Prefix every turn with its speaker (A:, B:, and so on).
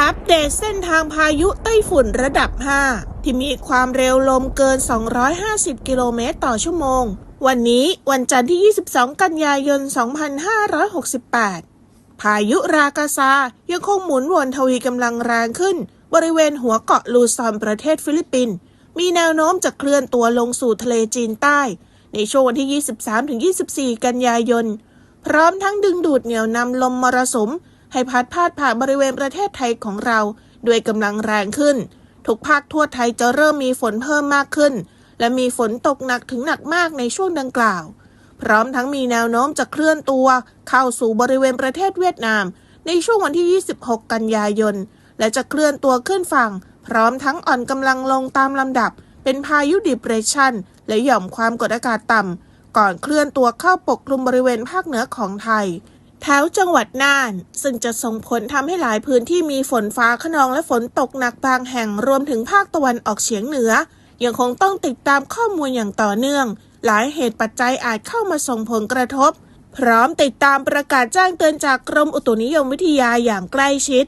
A: อัปเดตเส้นทางพายุไต้ฝุ่นระดับ 5 ที่มีความเร็วลมเกิน 250 กิโลเมตรต่อชั่วโมง วันนี้วันจันทร์ที่ 22 กันยายน 2568 พายุรากาซายังคงหมุนวนทวีกำลังแรงขึ้น บริเวณหัวเกาะลูซอนประเทศฟิลิปปินส์มีแนวโน้มจะเคลื่อนตัวลงสู่ทะเลจีนใต้ ในช่วงวันที่ 23-24 กันยายน พร้อมทั้งดึงดูดเหนี่ยวนำลมมรสุม ให้พัดพาดผ่านบริเวณประเทศไทยของเรา ด้วยกำลังแรงขึ้น ทุกภาคทั่วไทยจะเริ่มมีฝนเพิ่มมากขึ้น และมีฝนตกหนักถึงหนักมากในช่วงดังกล่าว พร้อมทั้งมีแนวโน้มจะเคลื่อนตัว เข้าสู่บริเวณประเทศเวียดนาม ในช่วงวันที่ 26 กันยายน และจะเคลื่อนตัวขึ้นฝั่ง พร้อมทั้งอ่อนกำลังลงตามลำดับ เป็นพายุดิเปรสชันและหย่อมความกดอากาศต่ำก่อนเคลื่อนตัวเข้าปกคลุมบริเวณภาคเหนือของไทย แถวจังหวัดน่าน ซึ่งจะส่งผลทำให้หลายพื้นที่มีฝนฟ้าขนองและฝนตกหนักบางแห่งรวมถึงภาคตะวันออกเฉียงเหนือ ยังคงต้องติดตามข้อมูลอย่างต่อเนื่อง หลายเหตุปัจจัยอาจเข้ามาส่งผลกระทบ พร้อมติดตามประกาศแจ้งเตือนจากกรมอุตุนิยมวิทยาอย่างใกล้ชิด